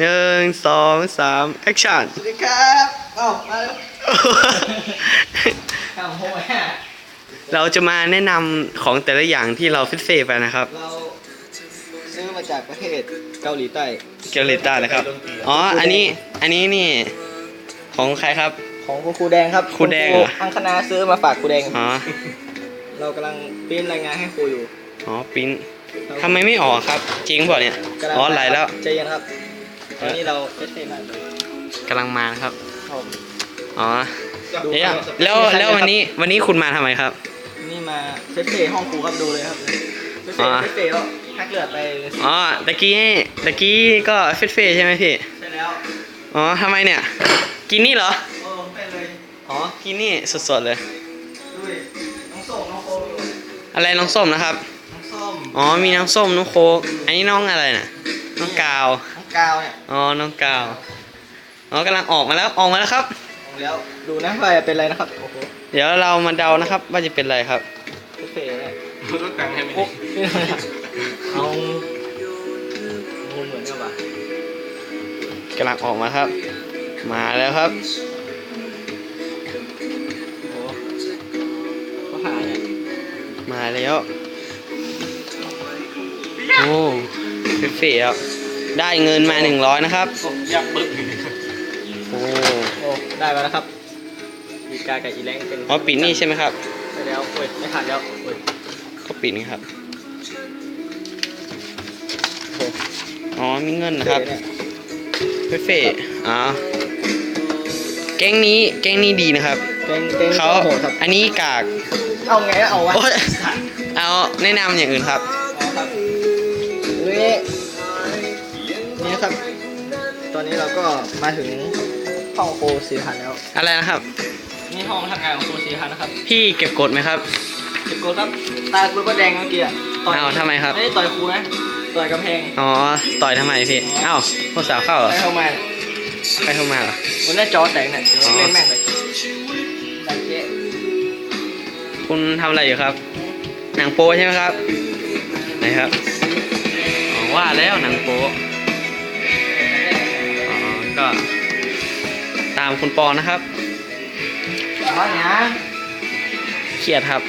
หนึ่งสองสามแอคชั่นสวัสดีครับเอ้ามาแล้วข้าวโห้ฮะเราจะมาแนะนำของแต่ละอย่างที่เราฟิตเฟไปนะครับเราซื้อมาจากประเทศเกาหลีใต้เกลเลต้านะครับ อ๋อ อันนี้ อันนี้นี่ ของใครครับ ของคุณครูแดงครับครูแดงเหรอณอังคณาซื้อมาฝากครูแดงอ๋อ เรากำลังปริ้นรายงานให้ครูอยู่อ๋อปริ้นทำไมไม่ออกครับ จริงเปล่าเนี่ย กำลังอ๋อ ไหลแล้ว ใจเย็นครับ ตอนนี้เราเอสเมาเลยกำลังมานะครับครับอ๋อดูเอ๊ะครับแล้วแล้ววันนี้วันนี้คุณมาทำไมครับ นี่มาเซฟเฟ่ห้องครูครับดูเลยครับเซฟอ๋เฟ่อเซฟเฟ่ก็ฮักเลือดไปอ๋อตะกี้ตะกี้ก็ฟิตเฟใช่ไหมพี่ ใช่แล้ว อ๋อทำไมเนี่ย กินนี่เหรอโอ้ไปเลย อ๋อ กินนี่สดๆเลยดูดิน้องส้มน้องโคอยู่อะไรน้องส้มนะครับ น้องส้ม อ๋อ มีน้องส้มน้องโค้กอันนี้น้องอะไรน่ะ น้องกาวน้อง กาวเนี่ยอ๋อน้องกาวอ๋อกำลังออกมาแล้วออกมาแล้วครับออกแล้วดูนะว่าจะเป็นอะไรนะครับโอ้โหเดี๋ยวเรามาเดานะครับ ว่าจะเป็นอะไรครับเซฟเฟ่เนี่ยต้องแต่งให้ไหมโอ้นี่อะไรอะเอางูเหมือนกันปะกำลังออกมาครับ มาแล้วครับโอ้เขาหาเนี่ยมาแล้วโอ้เฟ่ๆแล้ว ได้เงินมาหนึ่งร้อยนะครับยับปึ๊กโอ้โอ้ได้มาแล้วครับอีกากับอีแรงเป็นอ๋อปิดนี่ใช่ไหมครับได้แล้วโอ้ยไม่ขาดแล้วโอ้ยก็ปิดนี่ครับอ๋อมีเงินนะครับเฟ่เนี่ยเฟ่ๆอ๋อแก๊งนี้แก๊งนี้ดีนะครับเก่งเก่งเขาโหดครับอันนี้กากเอาไงก็เอาวะโอ๊ยเอาแนะนำอย่างอื่นครับเอาครับ มาถึงห้องโครูสีพันแล้ว อะไรนะครับ นี่ห้องทำงานของครูสีพันนะครับพี่เก็บกดไหมครับ เก็บกดครับ ตาครูก็แดงเมื่อกี้อะต่อยอ้าวทำไมครับ ไม่ได้ต่อยครูนะ ต่อยกำแพงอ๋อต่อยทำไมพี่เอ้าผู้สาวเข้าเหรอได้เข้ามาใครเข้ามาเหรอวันนี้จอแตกเนี่ยเดี๋ยวอ๋อเล่นแม่งเลยดันเจ๊คุณทำอะไรอยู่ครับ หนังโป๊ใช่ไหมครับไหนครับอ๋อว่าแล้วหนังโป๊ามคุณปอนะครับบ้านเนี้ยเครียดครับ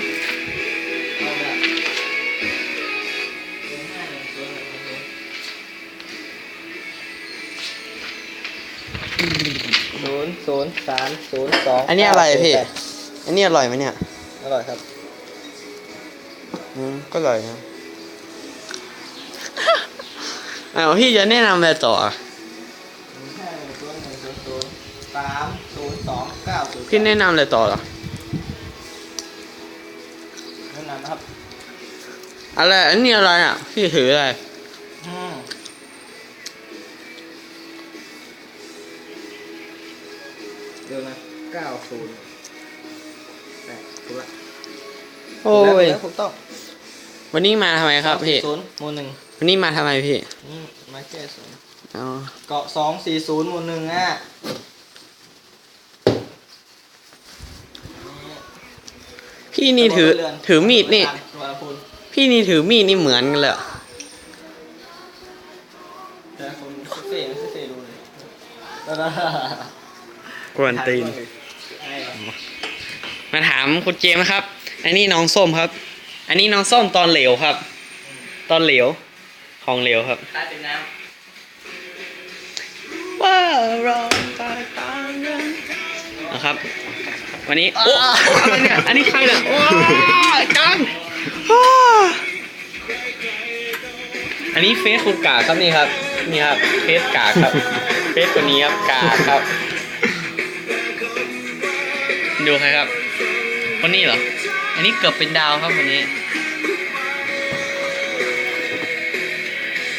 ศูนย์ศูนย์สามศูนย์สองอันนี้อะไรพี่เก้าอันนี้อร่อยไหมเนี่ยศูนย์แปดอร่อยครับ อืม ก็อร่อยครับอ้าวพี่จะแนะนำอะไรต่ออะ พี่แนะนำอะไรต่อเหรอแนะนำนะครับอะไรอันนี้อะไรอะ พี่ถืออะไรอืมเดี๋ยวนะเก้าศูนย์แปดถูกละโอ้ยแล้วถูกต้องวันนี้มาทำไมครับพี่ ศูนย์หมู่หนึ่งวันนี้มาทำไมพี่อืมมาแก้ศูนย์อ๋อ เกาะสองสี่ศูนย์หมู่หนึ่งอะ พี่นี่ถือถือมีดนี่สุวรรณภูมิพี่นี่ถือมีดนี่เหมือนกันเลยอะเดี๋ยวผมเฟ่ไม่เฟ่ดูเลยแล้วก็กวนตีนอะไรเหรอมาถามคุณเจมส์ครับ อันนี้น้องส้มครับ อันนี้น้องส้มตอนเหลวครับ ตอนเหลว ของเหลวครับใต้เป็นน้ว่าเราไปตามกันนะครับ วันนี้โอ้อะไรเนี่ย อันนี้ใครเนี่ยว้าจังว้าอันนี้เฟซคุณกาครับนี่ครับ นี่ครับเฟซกาครับเฟซคนนี้ครับกาครับ ดูใครครับ คนนี้เหรอ อันนี้เกือบเป็นดาวครับคนนี้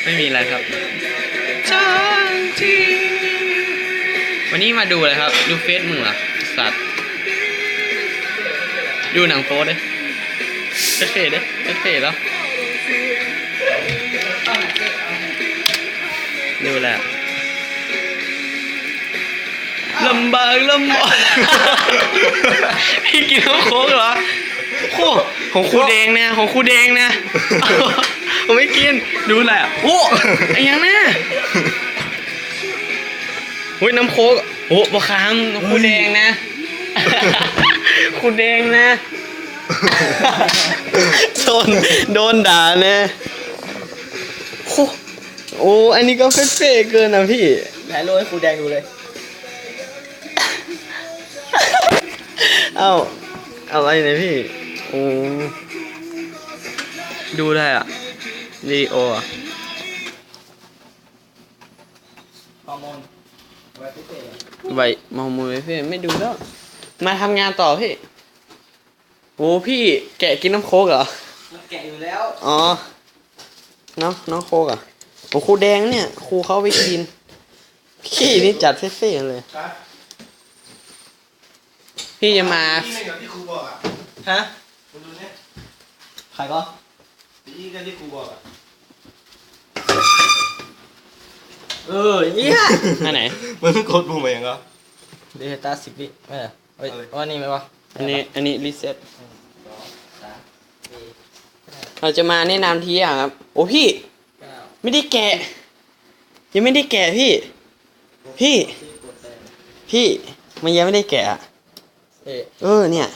ไม่มีอะไรครับจังทีวันนี้มาดูอะไรครับ ดูเฟซมึงเหรอสัตว์ ดูหนังโป๊ดิเฟซเฟซดิเฟซเฟซแล้วดูแหละลำบากลำบากพี่กินน้ำโค้กเหรอโอ้ของครูแดงนะของครูแดงนะผมไม่กินดูแหละโอ้ไอ้ยังนะหุ้ยน้ำโค้กโอ้บะคามคูแดงนะ คูแดงนะ โดนโดนด่านะโอ้โอ้อันนี้ก็เฟ่ๆเกินนะพี่ไหนโรยให้ครูแดงดูเลยเอ้าอะไรเนี่ยพี่โอ้ดูได้อะดีโออะฮอร์โมนไว้พิเศษไวมองมือพี่ไม่ดูแล้ว มาทำงานต่อพี่โอ้พี่แกะกินน้ำโค้กเหรอมันแกะอยู่แล้ว อ๋อ น้องน้องโค้กเหรอะโอ้ครูแดงเนี่ยครูเขาเอาไปกินขี้นี่จัดเฟ่ๆเลย ครับพี่จะมานี่ไงอย่างที่ครูบอกอะฮะคุณดูเนี่ยใครก็นี่กันที่ครูบอกอะเออเยี่ยอันไหนมันกดปุ่มเองเหรอเดต้าสิบวิไม่เหรอ เฮ้ยอะไรว่านี่ไหมวะอันนี้อันนี้รีเซ็ตสามสี่เราจะมาแนะนำทีอะครับ โอ้พี่เก้าไม่ได้แกะ ยังไม่ได้แกะพี่ พี่ที่กดแดงพี่มันยังไม่ได้แกะอะเอ๊ะเออเนี่ย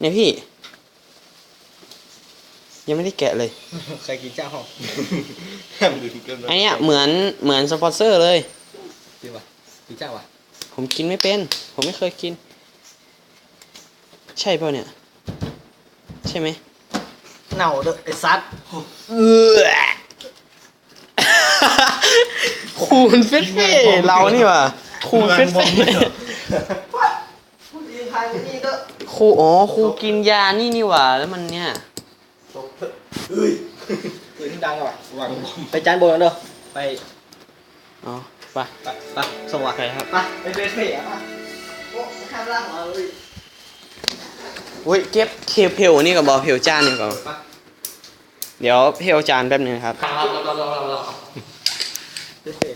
เนี่ยพี่ ยังไม่ได้แกะเลยใครกินเจ้าห้องห้ามดื่มเกินอันเนี้ยเหมือนเหมือนสปอนเซอร์เลยจริงปะกินเจ้าวะ ผมกินไม่เป็น ผมไม่เคยกิน ใช่เปล่าเนี่ย ใช่ไหมเน่าเด้อไอ้ซัดเออคูณเฟ่ๆเรานี่ว่ะคูณเฟ่พูดดีทางนี่ก็ๆครูอ๋อครูกินยานี่นี่หว่า แล้วมันเนี่ยเฮ้ยปืนดังอะวางบอมไปจานบนกันเด้อไป อ๋อไปไปไปส่งว่ะไปครับไปไปเฟสเฟ่อะมาโอ้ข้ามล่างมาเลยอุ้ยเก็บเคลเพลนี่กับบอเพลจานนี่ก่อนไปเดี๋ยวเพลจานแป๊บนึงครับเฟสเฟ่